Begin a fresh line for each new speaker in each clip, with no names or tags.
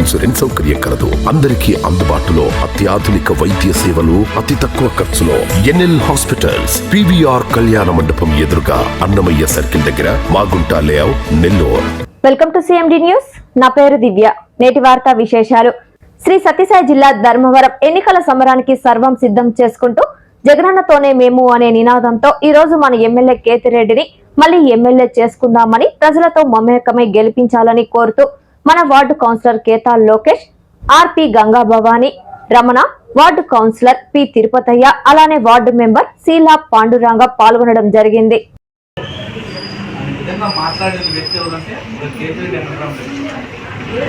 Insurance సౌకర్యం కలదు. అందరికీ అందుబాటులో అత్యాధునిక వైద్య సేవలు అతి తక్కువ ఖర్చులో ఎన్ఎల్ హాస్పిటల్స్ పివిఆర్ కళ్యాణ మండపం ఎదురుగా అన్నమయ్య సర్కిల్ దగ్గర Magunta layout Nellore.
Welcome to CMD news. నా పేరు దివ్య. నేటి వార్తా విశేషాలు. శ్రీ సత్యసాయి జిల్లా ధర్మవరం ఎన్నికల సమరానికి సర్వం సిద్ధం చేసుకుంటూ జగనన్నతోనే మేము అనే నినాదంతో ఈ రోజు మన ఎమ్మెల్యే కేతిరెడ్డిని మళ్ళీ ఎమ్మెల్యే చేసుకుందామని ప్రజలతో మమేకమై గెలిపించాలని కోరుతూ మన ward councillor Ketha Lokesh RP Ganga Bhavani Ramana ward councillor P Tirupathayya అలానే వార్డు మెంబర్ శీలా పాండురంగ పాల్గొనడం జరిగింది.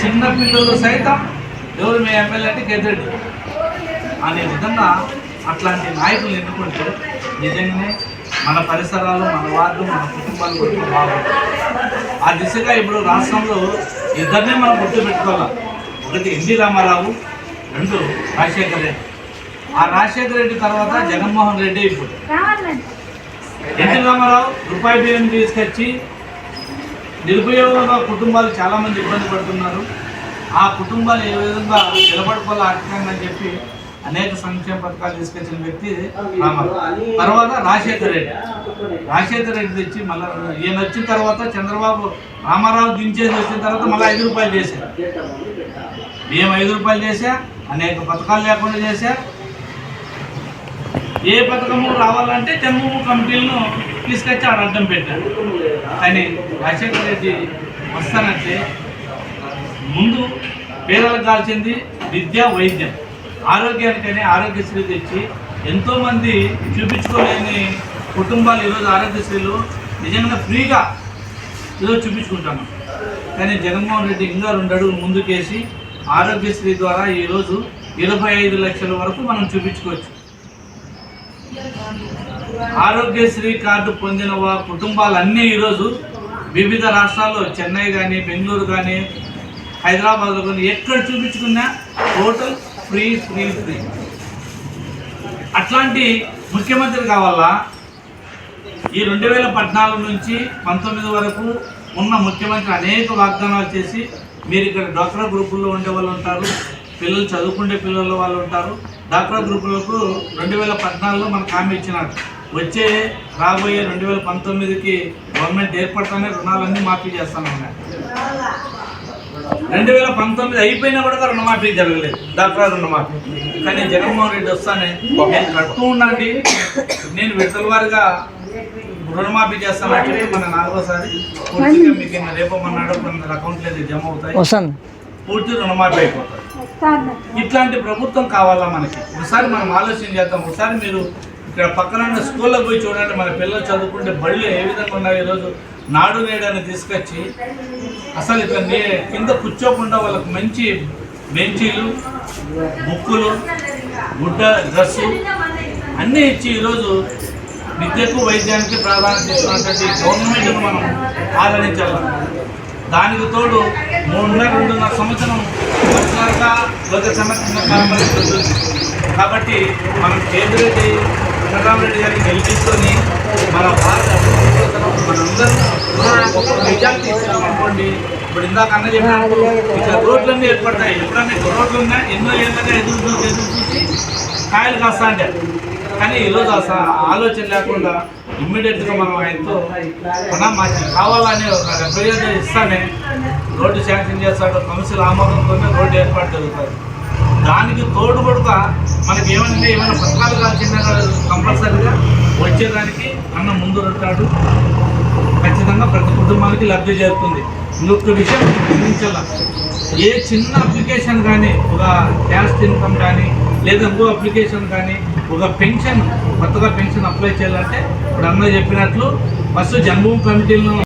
చిన్న పిల్లలు సైతం ఎవరు మీ ఎమ్మెల్యే అంటే అనే విధంగా అట్లాంటి నాయకులు ఎన్నుకుంటే నిజంగానే మన పరిసరాలు మన వార్డు మన కుటుంబాలు కూడా బాగుంటాయి. ఆ దిశగా ఇప్పుడు రాష్ట్రంలో ఇద్దరినే మనం గుర్తు పెట్టుకోవాలి? ఒకటి ఎన్టీ రామారావు రెండు రాజశేఖర రెడ్డి. ఆ రాజశేఖర రెడ్డి తర్వాత జగన్మోహన్ రెడ్డి ఇప్పుడు. ఎన్టీ రామారావు రూపాయి బియ్యం తీసుకొచ్చి నిరుపయోగ కుటుంబాలు చాలామంది ఇబ్బంది పడుతున్నారు. ఆ కుటుంబాలు ఏ విధంగా నిలబడుకోవాలి ఆర్థికంగా అని చెప్పి అనేక సంక్షేమ పథకాలు తీసుకొచ్చిన వ్యక్తి రామారావు తర్వాత రాజశేఖర రెడ్డి. రాజశేఖర రెడ్డి తెచ్చి మళ్ళీ ఈయన వచ్చిన తర్వాత చంద్రబాబు రామారావు దించేసి వచ్చిన తర్వాత మళ్ళీ ఐదు రూపాయలు చేశారు. మేము ఐదు రూపాయలు చేశా అనేక పథకాలు లేకుండా చేశా. ఏ పథకము రావాలంటే జన్మభూమి కమిటీలను తీసుకొచ్చి ఆడ అడ్డం పెట్టారు. కానీ రాజశేఖర రెడ్డి వస్తానంటే ముందు పేదలకు కాల్చింది విద్య వైద్యం. ఆరోగ్యానికైనా ఆరోగ్యశ్రీ తెచ్చి ఎంతోమంది చూపించుకోలేని కుటుంబాలు ఈరోజు ఆరోగ్యశ్రీలు నిజంగా ఫ్రీగా ఈరోజు చూపించుకుంటాము. కానీ జగన్మోహన్ రెడ్డి ఇంకా రెండు అడుగులు ముందుకేసి ఆరోగ్యశ్రీ ద్వారా ఈరోజు ఇరవై ఐదు లక్షల వరకు మనం చూపించుకోవచ్చు. ఆరోగ్యశ్రీ కార్డు పొందిన వా కుటుంబాలన్నీ ఈరోజు వివిధ రాష్ట్రాల్లో చెన్నై కానీ బెంగళూరు కానీ హైదరాబాద్లో కానీ ఎక్కడ చూపించుకున్నా టోటల్ ఫ్రీ ఫ్రీ ఫ్రీ. అట్లాంటి ముఖ్యమంత్రి కావాలా? ఈ రెండు వేల పద్నాలుగు నుంచి పంతొమ్మిది వరకు ఉన్న ముఖ్యమంత్రి అనేక వాగ్దానాలు చేసి మీరు ఇక్కడ డ్వాక్రా గ్రూపుల్లో ఉండే వాళ్ళు ఉంటారు పిల్లలు చదువుకునే పిల్లల వాళ్ళు ఉంటారు. డ్వాక్రా గ్రూపులకు రెండు వేల పద్నాలుగులో మనకు హామీ ఇచ్చినారు వచ్చే రాబోయే రెండు వేల పంతొమ్మిదికి గవర్నమెంట్ ఏర్పడతానే రుణాలన్నీ మాఫీ చేస్తానన్నారు రెండు వేల పంతొమ్మిది అయిపోయినా కూడా రుణమాఫీ జరగలేదు. డాక్టర్ రుణమాఫీ. కానీ జగన్మోహన్ రెడ్డి వస్తానే. నేను కడుతూ ఉండండి నేను విడతల వారిగా రుణమాఫీ చేస్తానని చెప్పి మన నాలుగోసారి పూర్తిగా మీకు ఇంకా రేపమన్నాడు కొన్ని అకౌంట్లో జమ అవుతాయి. పూర్తి రుణమాఫీ అయిపోతాయి. ఇట్లాంటి ప్రభుత్వం కావాలా మనకి? ఒకసారి మనం ఆలోచన చేద్దాం. ఒకసారి మీరు ఇక్కడ పక్కన ఉన్న స్కూల్లో పోయి చూడండి. మన పిల్లలు చదువుకుంటే బళ్ళు ఏ విధంగా ఉన్నాయి ఈరోజు. నాడు నేడని తీసుకొచ్చి అసలు ఇట్లా నే కింద కూర్చోకుండా వాళ్ళకి మంచి బెంచీలు బుక్కులు గుడ్డ డ్రెస్సు అన్నీ ఇచ్చి ఈరోజు విద్యకు వైద్యానికి ప్రాధాన్యత ఇస్తున్నటువంటి గవర్నమెంట్ను మనం ఆదరించాలి? దానికి తోడు మూడున్నర రెండున్నర సంవత్సరం వచ్చినాక లోక సంరక్షణ కాబట్టి మనం కేంద్రెడ్డి వెంకటరామరెడ్డి గారిని గెలిపిస్తూనే మన భారత అభివృద్ధి ఒక మెజార్టీ ఇస్తున్నాం అనుకోండి. ఇప్పుడు ఇందాక అన్న చెప్పినట్టు ఇక్కడ రోడ్లన్నీ ఏర్పడతాయి. ఎప్పుడన్నా రోడ్లు ఉన్నా ఎన్నో ఏళ్ళగా ఎదురు చూసి ఎదురు చూసి కాయలు కాస్తా అంటారు. కానీ ఈరోజు అసలు ఆలోచన లేకుండా ఇమ్మీడియట్గా మనం ఆయనతో మనం మాకు కావాలని ఒక డెబ్బై ఇస్తానే రోడ్డు శాంక్షన్ చేస్తాడు కౌన్సిల్ ఆమోదంతోనే రోడ్డు ఏర్పాటు జరుగుతుంది. దానికి తోడు కొడుక మనకి ఏమంటే ఏమైనా పత్రాలు కాల్చిన కంపల్సరీగా వచ్చేదానికి అన్న ముందు ఉంటాడు. ఖచ్చితంగా ప్రతి కుటుంబానికి లబ్ధి చేరుతుంది. ఇంకొక విషయం గమనించాల? ఏ చిన్న అప్లికేషన్ కానీ ఒక క్యాస్ట్ ఇన్కమ్ కానీ లేదా ఇంకో అప్లికేషన్ కానీ ఒక పెన్షన్ కొత్తగా పెన్షన్ అప్లై చేయాలంటే ఇప్పుడు అన్న చెప్పినట్లు ఫస్ట్ జన్మభూమి కమిటీలను